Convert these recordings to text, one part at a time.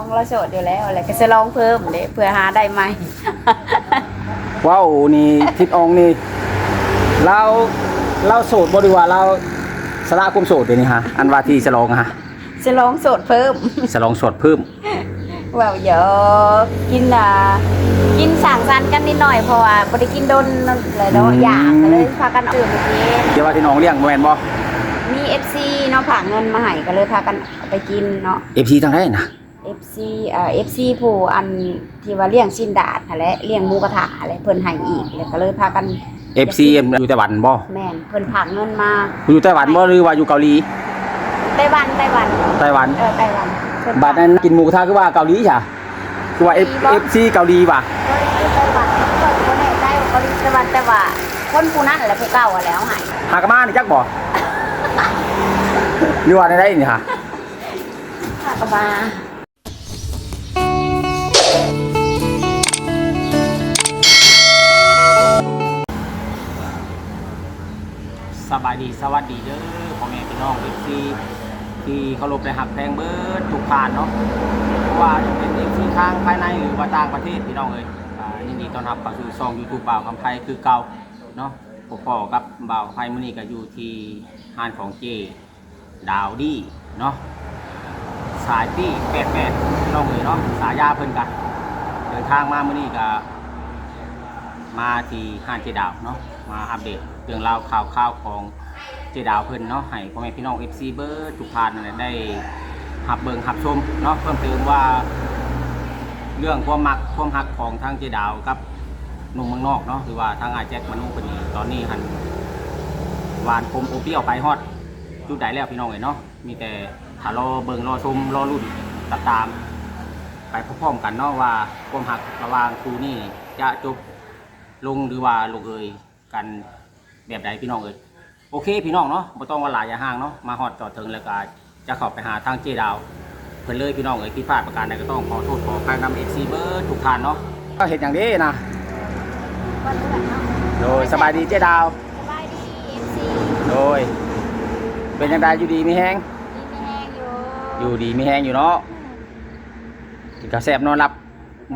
องเราโสดอยู่แล้วอะไรก็จะลองเพิ่มเด้เพื่อหาได้ไหม ว้าวนี่ทิศอองนี่เราเราโสดบ่ดีว่าเราสละคุมโสดเดี๋ยวนี้ฮะอันว่าที่ฉลองอะฮะจะลองโสดเพิ่มฉลองโสดเพิ่มว่าวเยอะกินอะกินสั่งสรรค์กันนิดหน่อยเพราะว่าบ่ได้กินโดนเลยเนาะอยากก็เลยพากันตื่นไปกินเดี๋ยวว่าที่น้องเลี้ยงบ่แม่นบ่มี FC เนาะฝากเงินมาให้ก็เลยพากันเอาไปกินเนาะ FC ทางไหนน่ะ FC เอ่อ FC ผู้อันที่ว่าเลี้ยงสิ้นดาดหั่นแหละเลี้ยงหมูกระทะอะไรเพิ่นให้อีกแล้วก็เลยพากัน FC อยู่ไต้หวันบ่แม่นเพิ่นฝากเงินมาอยู่ไต้หวันบ่หรือว่าอยู่เกาหลีไต้หวันไต้หวันไต้หวันเออไต้หวันเพิ่นบัดนั้นกินหมูกระทะคือว่าเกาหลีจ้ะคือว่า F- FC เกาหลีว่ะเกาหลีไต้หวันเพิ่นบ่แน่ใจว่าเกาหลีไต้หวันแต่ว่าคนผู้นั้นแหละผู้เก่าอะแล้วให้หากะมานี่จักบ่หรือว่าได้นี่ฮะพากันมา สบายดีสวัสดีเด้อพ่อแม่พี่น้อง FC ที่เคารพและหักแพงเบิร์ดทุกผ่านเนาะเพราะว่าจะเป็น FC ทางภายในหรือว่าต่างประเทศพี่น้องเอ้ยอ่ายินดีต้อนรับเข้าสู่ช่อง YouTube บ่าวคำไพคือเก่าเนาะพ่อกับบ่าวคำไพมื้อนี้ก็อยู่ที่ห้านของเจดาวดี้เนาะสายตี้แปดแปดพี่น้องเอ้ยเนาะสายยาเพิ่นกันเดินทางมามื้อนี้ก็มาที่ห้างเจดาวเนาะ มาอัปเดตเรื่องราวข่าวข่าวของเจดาวเพิ่นเนาะให้พ่อแม่พี่น้อง FC เบิร์ดทุกท่านนั่นแหละได้หับเบิงหับชมเนาะเพิ่มเติมว่า เรื่องความมักความหักของทางเจดาวกับหนุ่มเมืองนอกเนาะหรือว่าทางอาแจ็คมนุษย์คนนี้ตอนนี้หันหวานคมโอเปี้ยวไปฮอดจุดใดแล้วพี่น้องเอ้ยเนาะมีแต่ถ้ารอเบิงรอชมรอรุ่นติดตาม ไปพร้อมๆกันเนาะว่าความหักระหว่างครูนี่จะจบลงหรือว่าลงเอย กันแบบใดพี่น้องเอยโอเคพี่น้องเนาะบ่ต้องว่าหลายอย่าห่างเนาะมาฮอดจอดถึงแล้วก็จะเข้าไปหาทางเจดาวเพิ่นเลยพี่น้องเอยที่พลาดประการใดก็ต้องขอโทษขอแป้งนำ FC เบิร์ดทุกท่านเนาะก็เห็นอย่างนี้นะวันเดือนเนาะโดยสบายดีเจดาว สบายดี FC โดย เป็นยังไงอยู่ดีมีแฮงดีไม่แห้งอยู่อยู่ดีมีแฮงอยู่เนาะกินกระแซบนอนหลับ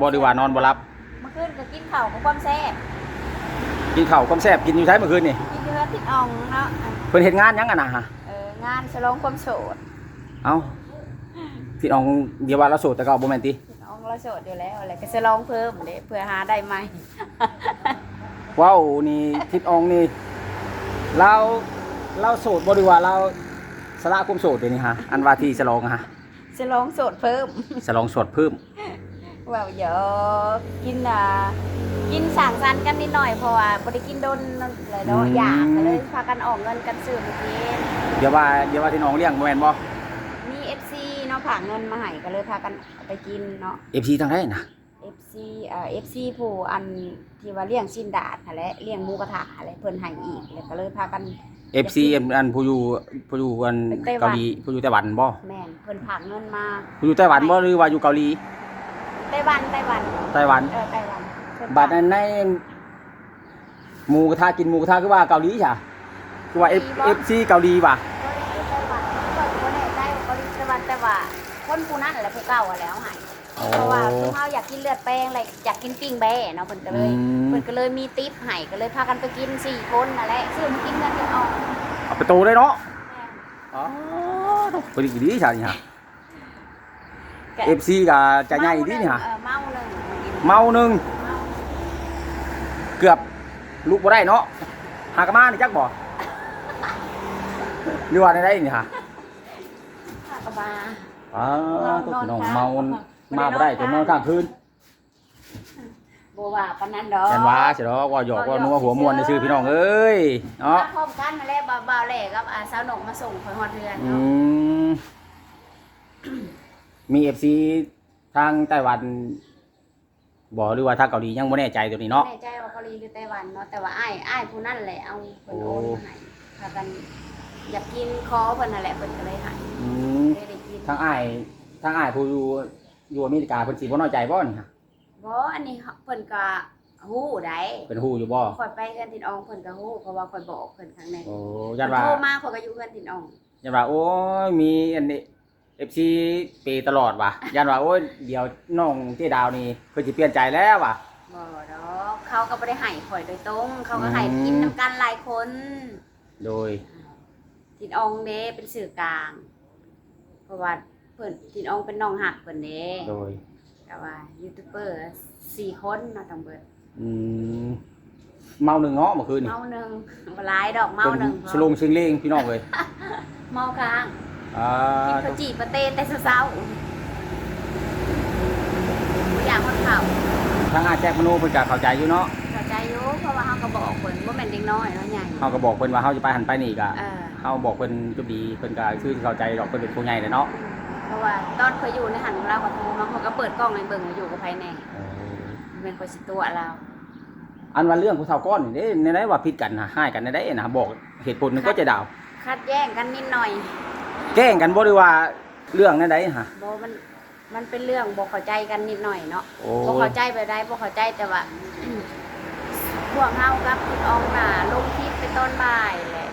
บ่ดีว่านอนบ่หลับเมื่อคืนก็กินข้าวกับความแซ่บ กินข้าวความแซ่บกินอยู่ใช้เมื่อคืนนี่กินเนื้อติดอ่องเนาะเพิ่นเฮ็ดงานหยังกันนะฮะเอองานฉลองความโสดเอ้าที่น้องเดี๋ยวว่าเราโสดแต่ก็บ่แม่นติติดอ่องเราโสดอยู่แล้วอะไรก็จะลองเพิ่มเด้เพื่อหาได้ไหมว้าวนี่ทิศอองนี่เราเราโสดบ่ดีว่าเราสละคุมโสดเดี๋ยวนี้ฮะอันว่าที่ฉลองอะฮะจะลองโสดเพิ่ม ฉลองโสดเพิ่ม ว่าวเยอะกินอะกินสั่งสรรค์กันนิดหน่อยเพราะว่าบ่ได้กินโดนเลยเนาะอยากก็เลยพากันออกเงินกันซื้อมากินเดี๋ยวว่าเดี๋ยวว่าที่น้องเลี้ยงบ่แม่นบ่ มี FC เนาะฝากเงินมาให้ก็เลยพากันเอาไปกินเนาะ FC ทางไหนน่ะ FC เอ่อ FC ผู้อันที่ว่าเลี้ยงสิ้นดาดหั่นแหละเลี้ยงหมูกระทะอะไรเพิ่นให้อีกแล้วก็เลยพากัน FC อันผู้อยู่ผู้อยู่อันไต้หวัน เกาหลีผู้อยู่ไต้หวันบ่แม่นเพิ่นฝากเงินมาผู้อยู่ไต้หวันบ่หรือว่าอยู่เกาหลี ไต้หวันไต้หวันไต้หวัน เออไต้หวันเพิ่นฝากบัดนั้นในหมูกระทะกินหมูกระทะคือว่าเกาหลีจ้ะคือว่า F- FC เกาหลีว่ะเกาหลีไต้หวันเพิ่นบ่แน่ใจว่าเกาหลีไต้หวันแต่ว่าคนผู้นั้นแหละผู้เก่าอะแล้วให้เพราะว่าคือเฮาอยากกินเลือดแป้งอะไรอยากกินปิ้งแบ่เนาะเพิ่นก็เลยอืมเพิ่นก็เลยมีติ๊บให้ก็เลยพากันไปกินสี่คนนั่นแหละซื้อมากินกันกันออกเอาไปตูได้เนาะอ๋อพอดีดีจ้ะนี่ฮะ แกะ FC ก็จะใหญ่ดีนี่ฮะเออเมาหนึงเมาหนึ่งเมาเกือบลูกบ่ได้เนาะหากะมานี่จักบ่หรือว่าได้ได้นี่ฮะพากันมาอ้าวตัวพี่น้องเมามาบ่ได้จนนอนกลางคืนบ่ว่าปานนั้นดอกแม่นว่าสิดอกว่าหยอกว่านัวหัวมวนในชื่อพี่น้องเอ้ยเนาะมาพร้อมกันนั่นแหละบ่าวๆแหละกับอาสาวหนกมาส่งข่อยฮอดเรือนอืเนาะ มมี FC ทางไต้หวันบ่หรือว่าทางเกาหลียังบ่แน่ใจตัวนี้เนาะ แน่ใจว่าเกาหลีหรือไต้หวันเนาะแต่ว่าอ้ายอ้ายผู้นั้นแหละเอาเพิ่นโอนมาให้พากันอยากกินคอเพิ่นนั่นแหละเพิ่นก็เลยให้อืมเลยได้กินทางอ้ายทางอ้ายผู้อยู่อยู่อเมริกาเพิ่นสิบ่น้อยใจบ่นี่ฮะบ่อันนี้เพิ่นก็ฮู้ได้เป็นฮู้อยู่บ่ข่อยไปเฮือนตินอองเพิ่นก็ฮู้เพราะว่าข่อยบอกเพิ่นครั้งแรกโอ้เพิ่ยันนว่าโทรมาข่อยก็อยู่เฮือนตินอองยันว่าโอ้ยมีอันนี้ FC เปตลอดว่ะยันว่าโอ้ยเดี๋ยวน้องเจดาวนี่เพิ่นสิเปลี่ยนใจแล้วว่ะ บ่ดอกเขาก็บ่ได้ให้ข่อยโดยตรง เขาก็ให้อืม กินน้ำกันหลายคนโดย ทินอองเด้เป็นสื่อกลาง เพราะว่าเพิ่นทินอองเป็นน้องหักเพิ่นเด้โดย แต่ว่ายูทูบเบอร์สี่คนเนาะต้องเบิดอืมเมาหนึ่งเงาะเมื่อคืนนี่เมาหนึ่งบ่หลายดอกเมาหนึ่งสลงชิงเลงพี่น้องเลยเมากลาง อ่ากินข้าวจี่ปะเต้แต่เช้าๆอย่างคนเผาทางอาแจ็คมโนเพิ่นก็เข้าใจอยู่เนาะเข้าใจอยู่เพราะว่าเฮาก็บอกเพิ่นว่าแม่นเด็กน้อยเนาะใหญ่เฮาก็บอกเพิ่นว่าเฮาจะไปหันไปนี่ก็เออเฮาบอกเพิ่นจุบดีเพิ่นก็คือเข้าใจดอกเพิ่นเป็นผู้ใหญ่เลยเนาะเพราะว่าตอนเคยอยู่ในหันของเราก็โทรมาเขาก็เปิดกล้องให้เบิ่งว่าอยู่กับไผแน่เป็นคนสิตัวเราอันว่าเรื่องผู้เฒ่าก้อนนี่เด้ในไหนว่าผิดกันนะให้กันในได้นะบอกเหตุผลหนึงก็จะดาว คัดแย่งกันนิดหน่อย แกล้งกันบ่ได้ว่าเรื่องในใดฮะ บ่มันมันเป็นเรื่องบ่เข้าใจกันนิดหน่อยเนาะโอ้ บ่เข้าใจไปได้บ่เข้าใจแต่ว่า พวกเฮากับคุณอองน่ะลงคลิปไปตอนบ่ายแหละ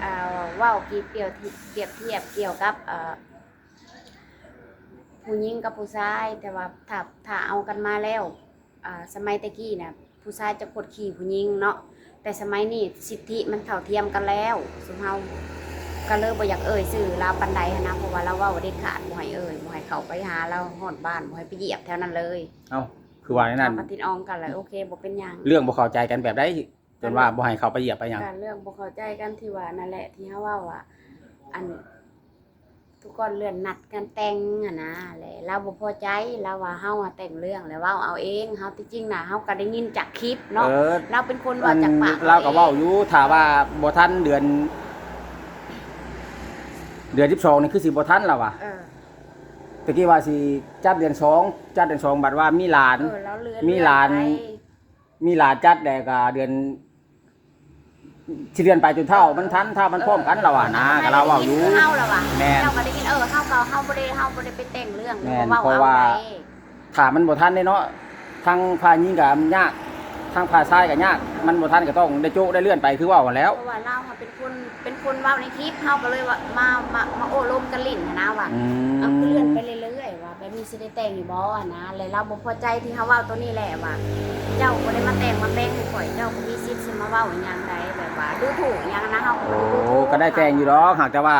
เอ่อเว้ากี่เปรียวทิเปรียบเทียบเกี่ยวกับเอ่อผู้หญิงกับผู้ชาย แต่ว่าถ้าถ้าเอากันมาแล้วอ่าสมัยตะกี้น่ะผู้ชายจะกดขี่ผู้หญิงเนาะแต่สมัยนี้สิทธิมันเท่าเทียมกันแล้วสุเฮา ก็เลยบ่อยากเอ่ยชื่อลาวปันใดหั้นนะเพราะว่าเราเว้าเด็ดขาดบ่ให้เอ่ยบ่ให้เข้าไปหาเราฮอดบ้านบ่ให้ไปเหยียบแถวนั้นเลยเอ้าคือว่าในนั้นปฏิดอองกันเลยโอเคบ่เป็นหยัง เรื่องบ่เข้าใจกันแบบใดจนว่าบ่ให้เขาไปเหยียบไปหยัง การเรื่องบ่เข้าใจกันที่ว่านั่นแหละที่เฮาเว้าว่าอัน ทุกคนเลื่อนนัดกันแต่งอะนะแหละเราบ่พอใจเราว่าเฮาอะแต่งเรื่องแล้วเว้าเอาเองเฮาที่จริงน่ะเฮาก็ได้ยินจากคลิปเนาะเออเราเป็นคนอัว่านจากปากเราก็เว้าองอยู่ถ้าว่าบ่ทันเดือน เดือน12นี่คือสิบ่ทันแล้วว่ะเออตะกี้ว่าสิจัดเดือน2จัดเดือน2บัดว่ามีหลาน เออแล้วเลื่อนมีหลานไปมีหลานจัดแต่ก็เดือนสิเดือนไปจนเท่ามันทันถ้ามันพร้อมกันแล้วอะนะก็เราเว้าอยู่ เฮาแล้วว่ะแม่นเราก็ได้ยินเออเฮาก็เฮาบ่ได้เฮาบ่ได้ไปแต่งเรื่องแม่นเว้าเพราะเอาว่าไปถ้ามันบ่ทันได้เนาะทางพายิงก็ยาก ทางพาซ้ายก็ยาก มันบ่ทันก็ต้องได้โจะได้เลื่อนไปคือเว่ากันแล้ว เพราะว่าเราอะเป็นคนเป็นคนเว้าในคลิปเฮาก็เลยว่ามามามาโอ้ลมกันลิ้นนะว่าอืเอาคือมเลื่อนไปเรื่อยๆว่าแบบนี้สิได้แต่งอยู่บ่อะนะเลยเราบ่พอใจที่เฮาเว้าตัวนี้แหละว่า เจ้าบ่ได้มาแต่งมาแบ่งให้ข่อยเจ้าก็มีสิทธิ์สิมาเว้าอีหยังใดแบบว่าดูถูกอีหยังนะเฮาก็โอ้บ่ได้ดูถูกก็ได้แต่งอยู่ดอกหากแต่ว่า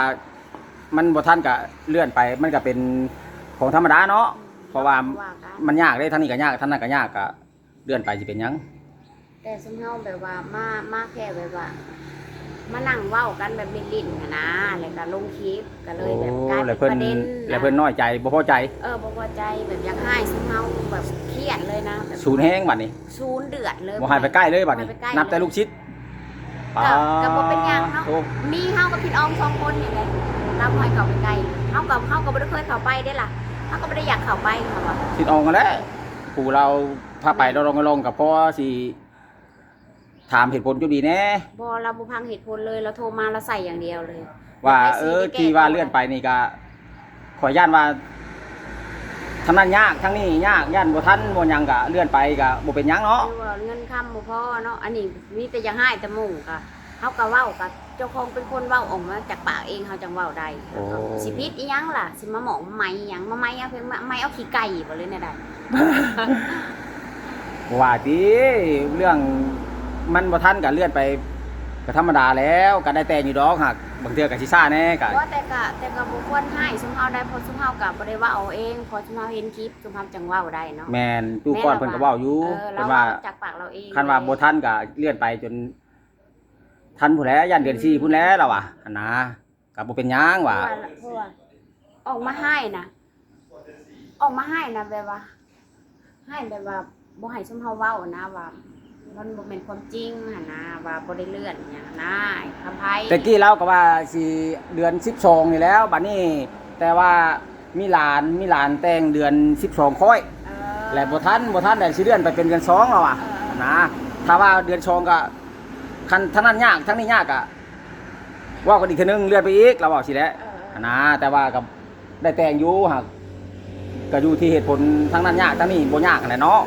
มันบ่ทันก็เลื่อนไป มันก็เป็นของธรรมดาเนาะ เพราะว่า ว่ากัน มันยากเด้ทางนี้ก็ยากทางนั้นก็ยากก็เลื่อนไปสิเป็นหยัง แต่ซุมเฮาแบบว่ามามาแค่แบบว่า มานั่งเว้ากันแบบลิ้นๆอะนะแล้วก็ลงคลิปก็เลยแบบกลายแล้เป็วนเพิ่นประเด็นแล้วเพิ่นน้อยใจบ่พอใจเออบ่พอใจแบบอยากให้ซุมเฮาแบบเครียดเลยนะแบบศูนย์แห้งบัดนี้ศูนย์เดือดเลย บ่ให้ไปใกล้เลยบัดนี้ บ่ให้ไปใกล้นับแต่ลูกชิดก็ก็บ่เป็นหยังเนาะ โอ้มีเฮากับพี่ออมสองคนนี่แหละเราบ่ให้เข้าไปใกล้เฮากับเฮาก็บ่ได้เคยเข้าไปเด้ล่ะเฮาก็บ่ได้อยากเข้าไปค่ะว่าสิออกกันแล้วปู่เราพาไปเราลงกันลงกับพ่อสิ ถามเหตุผลจุดีแน่บ่เราบ่พังเหตุผลเลยเราโทรมาเราใส่อย่างเดียวเลย ว่าให้เอสิอได้แก้ที่ว่าเลื่อนไปนี่ก็ขอย่านว่าทั้งนั้นยากทั้งนี้ยากย่านบ่ทันบ่หยังก็เลื่อนไปก็บ่เป็นหยังเนาะหรือว่าเงินค้ำบ่พอเนาะอันนี้มีแต่อยังให้แต่หมู่ก็เฮาก็เว้ากับเจ้าของเป็นคนเว้าออกมาจากปากเองเฮาจังเว้าได้โอ้สิผิดอีหยังล่ะสิมาหมองไม้อีหยังมาไม้เอาเพียงมาไม้เอาขี้ไก่บ่เลยเนี่ยได้ว่าติเรื่อง มันบ่ทันก็เลื่อนไปก็ธรรมดาแล้วก็ได้แต่อยู่ดอกหักบางเทื่อก็สิซ่าแน่ก็ว่าแต่ก็แต่ก็บ่ควรให้ซุมเฮาได้เพราะซุมเฮาก็บ่ได้ว่าเอาเองเพอซุมเฮาเห็นคลิปซุมเฮาจังเว้าได้เนาะแม่นตู้ก้อนเพิ่นก็เว้าอยู่เออเพิ่เรานว่าเว้าจากปากเราเองคันว่าบ่ทันก็เลื่อนไปจน ทันผู้นแหล้วยันเดือน4พุ่นแหล้วล่ะว่ะอันนะก็บ่เป็นหยังว่ะเพราะว่าเพราะว่าออกมาให้นะออกมาให้นะแบบว่าให้แบบว่าบ่ให้ซุมเฮาเว้านะว่า มันบ่เป็นความจริงหั่นนะว่าบ่ได้เลื่อนหยังนะคำไผแต่กี้เราก็ว่าสิเดือน12นี่แล้วบัดนี้ แต่ว่ามีหลานมีหลานแต่งเดือน12ค่อย เออและบ่ทันบ่ทันได้สิเดือนไปเป็นเดือน2แล้วอะเออนะถ้าว่าเดือน2ก็คันทั้งนั้นยากทั้งนี้ยากอะเว่ากันอีกเทื่อนึงเลื่อนไปอีกเราบอกสิแหละเออนะแต่ว่าก็ได้แต่งอยู่หากก็อยู่ที่เหตุผลทั้งนั้นยากทั้งนี้บ่ยากนั่นแหละเนาะ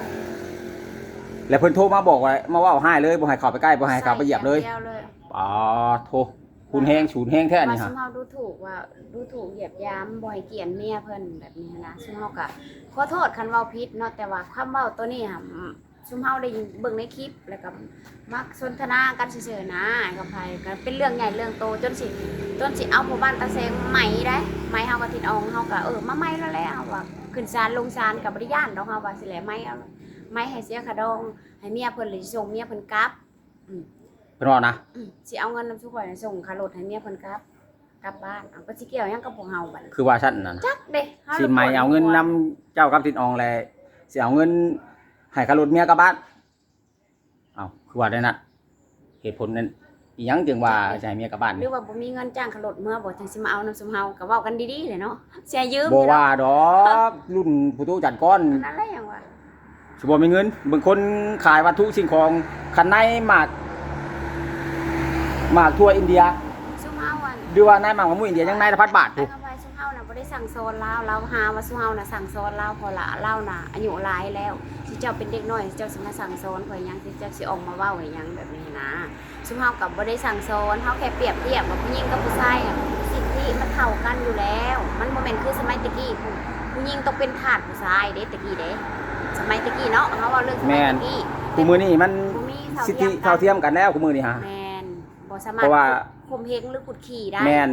แล้วเพิ่นโทรมาบอกว่ามาเว้าให้เลยบ่ให้เข้าไปใกล้บ่ให้เข้าไปเหยียบเลยใส่างดีวเลยอ๋อโทรคุณแห้งฉูนแห้งแท้ว่านี่ซุฮะมเฮาดูถูกว่าดูถูกเหยียบยามบ่ให้เกียรติเมียเพิ่นแบบนี้นะซุมเฮาก็ขอโทษคันเว้าผิดเนาะแต่ว่าคำเว้าตัวนี้ค่ะอืมซุมเฮาได้ยินเบิ่งในคลิปแล้วก็มักสนทนากันเฉยๆนะไอ้กับไผก็เป็นเรื่องใหญ่เรื่องโตจนสิจนสิเอาหมู่บ้านตะเซงใหม่ได้ใหม่เฮาก็ติดอองเฮาก็เออมาใหม่แล้วแหละเฮาว่าขึ้นศาลลงศาลก็บ่ได้ย่านดอกเฮาว่าสิแหละใหม่เอา ใหม่ให้เสียค่าดอง ให้เมียเพิ่นเลยส่งเมียเพิ่นกลับเพิ่นว่านะอืมสิเอาเงินนำทุกคนส่งค่ารถให้เมียเพิ่นกลับกลับบ้านเอาก็สิเกี่ยวหยังกับพวกเฮาบัดนี้คือว่าฉันนั่นจักเด้ฮาสิไม่เอาเงินนำเจ้ากับติดอองแลสิเอาเงินให้ค่ารถเมียกลับบ้านเอ้าคือว่าได้นั่นเหตุผลนั้นอีหยังจึงว่าจะให้เมียกลับบ้านหรืนี่อว่าบ่มีเงินจ้างค่ารถเมื่อบ่จังสิมาเอานำซุมเฮาก็เว้ากันดีๆเลยเนาะเสียยืมบ่อยู่ว่าเนาะดอกรุ่นผู้ตู้จัดก้อน นั่นแหละหยังว่า สิบ่มีเงินบางคนขายวัตถุสิ่งของคันในหมากหมากทั่วอินเดียซุมเฮาอันหรือว่าในหมากมะม่วงอินเดียยังในละพัดบาทไอ้ถูกคำว่าซุมเฮาน่ะบ่ได้สั่งสอนลาวเราหาว่าซุมเฮาน่ะสั่งสอนลาวพอละลาวน่ะอายุหลายแล้วสิเจ้าเป็นเด็กน้อยเจ้าสิมาสั่งสอนข่อยหยังสิเจ้าสิออกมาเว้าให้หยังแบบนี้นะซุมเฮาก็บ่ได้สั่งสอนเฮาแค่เปรียบเทียบว่าผู้หญิงกับผู้ชายอะสิทธิมันเท่ากันอยู่แล้ว มันบ่แม่นคือสมัยตะกี้ผู้ผู้หญิงต้องเป็นทาสผู้ชายเด้ตะกี้เด้ สมัยตะกี้เนาะเฮาเว้าเรื่องสมัยตะกี้คู่มือนี่มันบ่มีเท่าสิทเทีธิยมกัเท่านเทียมกันแล้วคู่มือนี่ฮะ แมนบ่สามารถเพราะว่า ข่มเหงหรือขุดขี่ได้แมน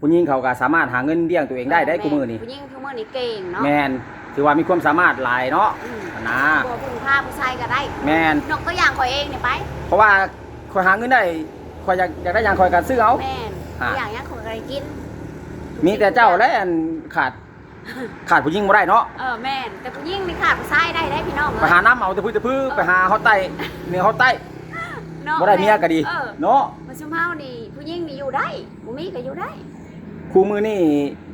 ผู้หญิงเขาก็สามารถหาเงินเลี้ยงตัวเองได้ได้คู่มือนี่ผู้หญิงคู่มือนี่เก่งเนาะแมนถือว่ามีความสามารถหลายเนาะอืมนะบ่พึ่งพาผู้ชายก็ได้แมนนกตัวอย่างข่อยเองเนี่ยไป เพราะว่าคอยหาเงินได้คอยอยากอยากได้อย่างคอยกันซื้อเอา แม่นอ่าตัวอย่างยังข่อยก็ได้กิน มีแต่เจ้าและอันขาด ขาดผู้หญิงบ่ได้เนาะเออแม่นแต่ผู้หญิงนี่ขาดผู้ชายได้ได้พี่น้องไปหาน้ำเอาแต่พื้นแต่พื้นไปหาเขาใต้เนื้อเขาใต้เนาะบ่ได้เมียก็ดีเออเนาะมาซุมเฮานี่ผู้หญิงนี่อยู่ได้บ่มีก็อยู่ได้ คู่มือนี่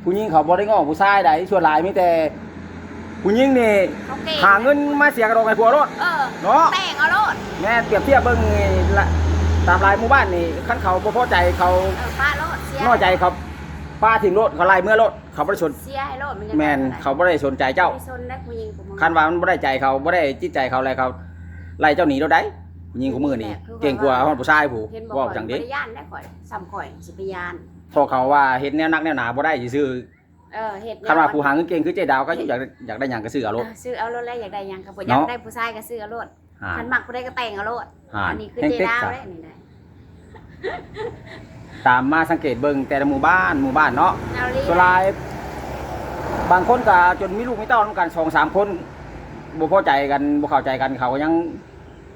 ผู้หญิงเขาบ่ได้ง้อผู้ชายใดส่วนหลายมีแต่ผู้หญิงนี่เขาเก่งหาเงินมาเสียกระดองให้ผัวรถเออเนาะแต่งเอาโลดแม่เปรียบเทียบเบิ่งนี่ละตามรายหมู่บ้านนี่คันเขาบ่พอใจเขาเออป้าโลดเสียน้อยใจเขา ป้าทิ้งรถเขาไล่เมื่อรถเขาบ่ได้สนเสียให้โลดมันจะแม่นเขาบ่ได้สนใจเจ้าบ่ได้สนได้ผู้หญิงผู้คันว่ามันบ่ได้ใจเขาบ่ได้จิตใจเขาอะไรเขาไล่เจ้าหนีรถได้ผู้หญิงคู่มือนี่เก่งกว่าผู้ชายผู้เห็นบอกว่าข่อยจังบ่เด้ได้ย่านได้ข่อยซ้ำข่อยสิไปย่าน พอเขาว่าเฮ็ดแนวนักแนวหนาบ่ได้ซื่อเออเฮ็ดๆคันว่าผู้หาเงินเก่งคือเจดาวก็อยากได้อยากได้หยังก็ซื้อเอารถ เออซื้อเอารถแล้วอยากได้หยังก็บ่อเนาะยากได้ผู้ชายก็ซื้อเอารถอ่าคันมักผู้ใดก็แต่งเอารถอ่าอันนี้คือแห้งเจเต็กดาวจ้ะเด้นี่ได้ ตามมาสังเกตเบิ่งแต่ละหมู่บ้านหมู่บ้านเนาะแนวลีส่วนหลาย บางคนก็จนมีลูกมีเต้านำกันสองสามคนบ่พอใจกันบ่เข้าใจกันเขาก็ยัง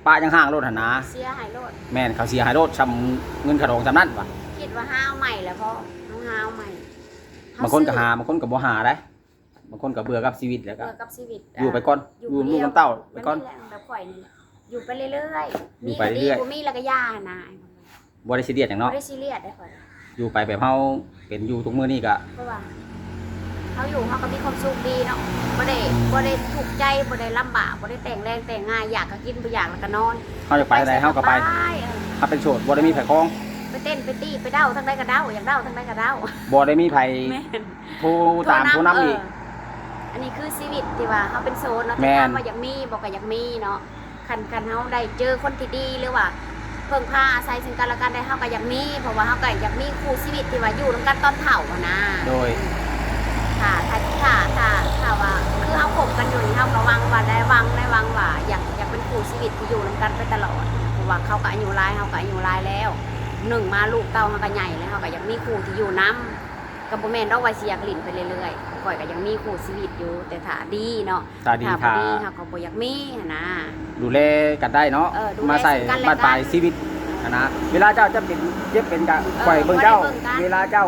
ป้ายังห่างรถหั่นนะเสียหายรถแม่นเขาเสียหายรถซำเงินขะดองซำนั้นว่ะคิดว่าห้าวใหม่แล้วพ่อน้องห้าวใหม่บางคนก็หาบางคนก็บ่หาได้บางคนก็เบื่อกับชีวิตแล้วก็ เบื่อกับชีวิตอยู่ไปก่อนอยู่ลูกน้ำเต้าไปก่อน มัแหละแบบข่อยนี่แหละอยู่ไปเรื่อยๆอยู่ไปเรื่อยๆมีก็ดีบ่มีแล้วก็ย่านะ บ่ได้ซีเรียสหยังบ่เนาะได้ซีเรียสได้ข่อยอยู่ไปแบบเฮาเป็นอยู่ทุกมื้อนี้ก็เพราะว่าเขาอยู่เขาก็มีความสุขดีเนาะบ่ได้บ่ได้ทุกข์ใจบ่ได้ลำบากบ่ได้แต่งแรงแต่งง่ายอยากก็กินบ่อยากแล้วก็นอนเฮาจะไปไหนเฮาก็ไปเออถ้าเป็นโสดบ่ได้มีไผคล้องไปเต้นไปตีไปเด้าทั้งใดก็เด้าอยากเด้าทั้งใดก็เด้าบ่ได้มีไผแม่นผู้ตามผู้นำอีกเอันนี้คือชีวิตที่ว่าเขาเป็นโซนเนาะแม่แต่น ถามว่าอยากมีบอกก็อยากมีเนาะคันคันเขาได้เจอคนที่ดีหรือว่า เพิ่งพาอาศัยซึ่งกันและกันได้เขาก็อยากมีเพราะว่าเขาก็อยากมีคู่ชีวิตที่ว่าอยู่ร่วมกันตอนเฒ่าอะนะโดยถ้าถ้าถ้าถ้าถ้าว่าคือเขาคบกันอยู่นี่เขาก็หวังว่าได้หวังได้หวังว่าอยากอยากเป็นคู่ชีวิตที่อยู่ร่วมกันไปตลอดเพราะว่าเขาก็อายุหลายเขาก็อายุหลายแล้วหนึ่งมาลูกเต้าเขาก็ใหญ่แล้วเขาก็อยากมีคู่ที่อยู่น้ำกับโมเมนต์เราไว้สิอยากหลินไปเรื่อยๆ ก่อยก็ยังมีคู่ชีวิตอยู่ แต่ถ้าดีเนาะตาดีถ้าบ่ถ้าดีเขาก็บ่อยากมีหั้นนะ ดูแลกันได้เนาะเออดูแลมาใส่ซึ่งกันและกันบ้านปลายชีวิตนะนะเวลาเจ้าจะเป็นเจ็บเป็นกะเออข่อยเบิ่งเจ้า บ่ได้เบิ่งกัน เวลาเจ้า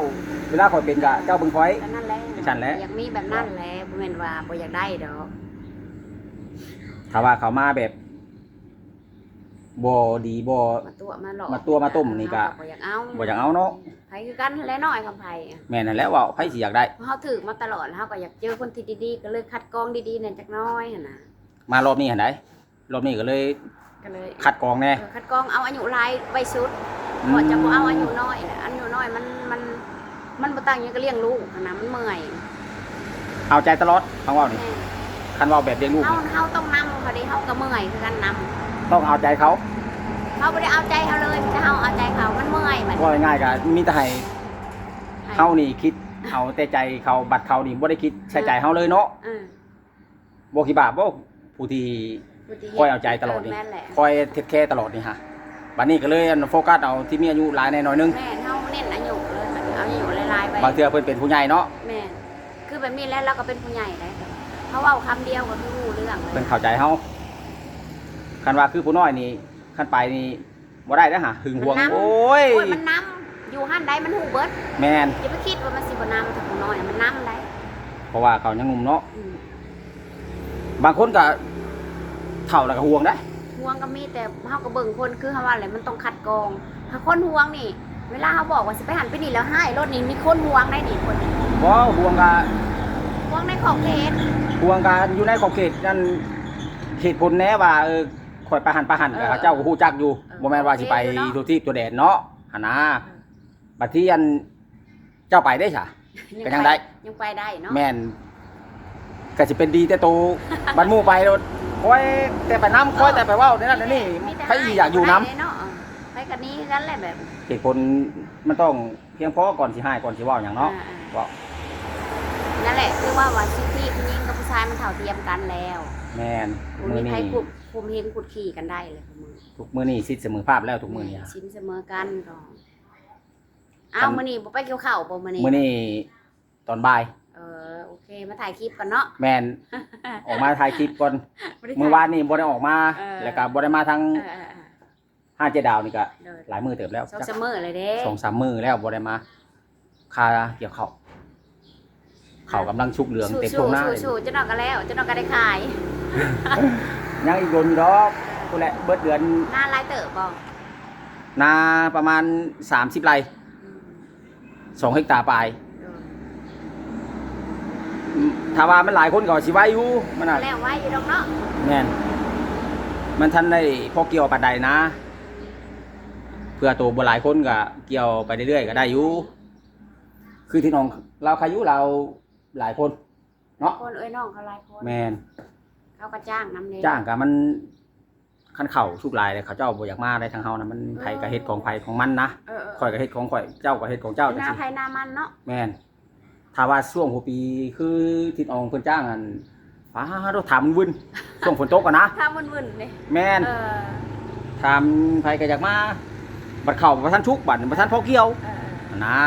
เวลาข่อยเป็นกะเจ้าเบิ่งข่อย ก็นั่นแหละฉันแหละ อยากมีแบบนั้นแหละบ่แม่นว่าบ่อยากได้ดอก ถ้าว่าเขามาแบบบ่ดีบ่ มาตัวมาหลอกมาตัวมาต้มนี่ก็เฮาบ่อยากเอาบ่อยากเอาเนาะ ไผคือกันและน้อยกับไผอะแม่นั่นแหละว่าไผสิอยากได้เพราะเฮาถือมาตลอดแล้วเฮาก็อยากเจอคนที่ดีๆ ก็เลยคัดกรองดีๆนั่นจักหน้อยหั่นน่ะมารอบนี้หั่นไดรอบนี้ก็เลยก็เลยคัดกรองแน่เออคัดกรองเอาอายุหลายไว้สุดพอจะบ่เอาอายุน้อยแหละอายุน้อยมันมันมันบ่ต่างหยังก็เลี้ยงลูกหั่นน่ะมันเมื่อยเอาใจตลอดฟังเว่านี่แม่คันเว่าแบบเลี้ยงลูกเฮานี่เฮาต้องนำพอดีเฮาก็เมื่อยคือกันนำต้องเอาใจเขา เขาไม่ได้เอาใจเขาเลยแต่เขาเอาใจเขามันเมื่อยมันว่าง่ายๆก็มีแต่ให้เฮานี่คิดเอาแต่ใจเขาบัตรเขานี่บ่ได้คิดใช้ใจเฮาเลยเนาะเออบ่คิดบาปบ่ผู้ที่ผู้ที่คอยเอาใจตลอดนี่แม่นแหละคอยเทคแคร์ตลอดนี่ฮะบัดนี้ก็เลยอันโฟกัสเอาที่มีอายุหลายแน่หน่อยนึงแม่นเขาเน้นอายุเลยมันเอาอายุหลายๆไปบางเทื่อเพิ่นเป็นผู้ใหญ่เนาะแม่นคือแบบนี้แล้วเราก็เป็นผู้ใหญ่แล้วเขาเอาคำเดียวก็รู้เรื่องเลเพิ่ยนเข้าใจเฮาคันว่าคือผู้น้อยนี่ คันไปนี่บ่ได้เด้อฮะหึงหวงโอ้ยโอ้ยมันน้ำอยู่หันใดมันหูเบิดแม่นอย่าไปคิดว่ามันสิบน้ำถ้าผู้น้อยมันน้ำได้เพราะว่าเขายังหนุ่มเนาะอืมบางคนก็เฒ่าแล้วก็ห่วงได้ ห่วงก็มีแต่เขาก็เบิ่งคนคือเขาว่าอะไรมันต้องคัดกรองถ้าคนห่วงนี่ เวลาเขาบอกว่าสิไปหันไปนี่แล้วให้รถนี่มีคนห่วงได้นี่คนนี้บ่ห่วงก็ห่วงในของเขตห่วงก็อยู่ในขอบเขตนั่นเหตุผลแน่ว่าเออ ข่อยไปหันไปหันก็เจ้าก็ฮู้จักอยู่บ่แม่นว่าสิไปตัวที่ตัวแดนเนาะหั่นนะบัดที่อันเจ้าไปได้ซะ ก็ยังได้ ยังไปได้เนาะแม่นก็สิเป็นดีแต่โตบัดหมู่ไปแล้วคอยแต่ไปน้ำคอยแต่ไปเว้าในนั้นในนี่มีแต่ใครอีอยากอยู่น้ให้เนาะไปกันนี้กันแหละแบบำเหตุผลมันต้องเพียงพอก่อนสิให้ก่อนสิเว้าหยังเนาะอ่ก็ๆ นั่นแหละคือว่าวันสิทธิผู้หญิงกับผู้ชายมันเท่าเทียมกันแล้วแม่นบ่มื้มีอใครนี้กุดคุมเฮงกุดขี่กันได้เลยพวกมึงทุกมื้อนี้สิทธิ์เสมอภาพแล้วทุกมื้อนี้อะ ชิ้นเสมอกันก่อนอ้าวมื้อนี้บ่ไปเกี่ยวข้าวบ่มื้อนี้มื้อนี้ตอนบ่าย เออโอเค มาถ่ายคลิปกันเนาะ แม่นออกมาถ่ายคลิปก่อนบ่ได้ถ่ยเมื่อวานนี่บ่ได้ออกมาเออ แล้วก็บ่ได้มาทั้งเออเออเออห้าเจ็ดดาวนี่ก็เดินหลายมื้อเติบแล้วสองเสมอเลยเด้ สองสามมื้อแล้วบ่ได้มาคาเกี่ยวข้าว ข้าวกำลังชุกเหลืองเต็มทุ่งนาเลยสู้ๆๆจะนอกกันแล้วจะนอกกันได้ขายยังอีกโดนอยู่ดอกกูแหละเบิดเดือนหน้าลายเต๋อบ่นาประมาณ 30ไร่อืม2เฮกตาร์ปลายเอออืมถ้าว่ามันหลายคนก็สิไว้อยู่มันน่ะแล้วไว้อยู่ดอกเนาะแม่นมันทันได้พอเกี่ยวปานใดนะ เพื่อตัวบ่หลายคนก็เกี่ยวไปเรื่อยๆก็ได้อยู่คือที่น้องเราใครอยู่เรา หลายคน เนาะคนเอ้ยน้องเขาหลายคนแม่นเขาก็จ้างน้ำเด้จ้างก็มันคันเข่าชุกหลายเลยเขาเจ้าบ่อยากมาได้ทางเฮานะมันไผก็เฮ็ดของไผของมันนะเออข่อยก็เฮ็ดของข่อยเจ้าก็เฮ็ดของเจ้าๆหจังน้าซี่ ไผหน้ามันเนาะแม่นถ้าว่าช่วงหัวปีคือทิศอองเพิ่นจ้างอันฟ้าเราถามมึงวุ่นช่วงฝนตกอะนะ ถ้าวุ่นๆนี่แม่นเออถามไผก็อยากมา บัดเข้าบ่ทันชุกบัดบ่ทันพอเกี่ยวเออนะ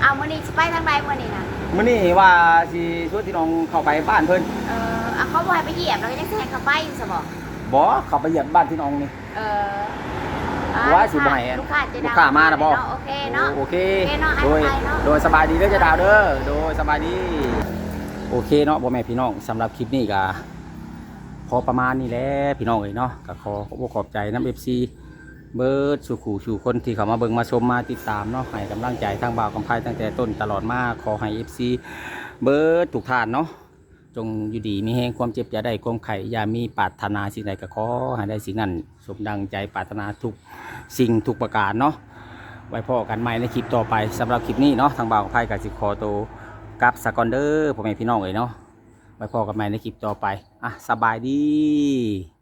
เอามื้อนี้สิไปทางใดมื้อนี้น่ะมื้อนี้ว่าสิชวนที่น้องเข้าไปบ้านเพิ่นเออเอาเขาบ่ให้ไปเหยียบแล้วก็ยังสิให้เขาไปอยู่ซะบ่บ่เข้าไปเยี่ยมบ้านที่น้องนี่ เอออ่ว่าสิบ่ให้ลูกค้าเจะลูกค้ามาน่ะบ่โอเคเนาะโอเคโอเคเนาะโดยให้ไปเนาะโดยสบายดีเด้อเจ้าดาวเด้อโดยสบายดีโอเคเนาะพ่อแม่พี่น้องสำหรับคลิปนี้ก็พอประมาณนี้แหละพี่น้องเอ้ยเนาะก็ขอขอบขอบใจน้ำ FC เบิร์ดสู่ขู่สู่คนที่เขามาเบิ่งมาชมมาติดตามเนาะให้กำลังใจทางบ่าวกำไพตั้งแต่ต้นตลอดมาขอให้ FC เบิร์ดทุกทานเนาะจงอยู่ดีมีแห่งความเจ็บอย่าได้ความไข่อย่ามีปรารถนาสิ่งใดก็ขอให้ได้สิ่งนั้นสมดังใจปรารถนาทุกสิ่งทุกประการเนาะไว้พ่อกันใหม่ในคลิปต่อไปสำหรับคลิปนี้เนาะทางบ่าวของไพกับสิคอโตวกับสกอนเดอร์พ่อแม่พี่น้องเลยเนาะไว้พ่อกันใหม่ในคลิปต่อไปอะสบายดี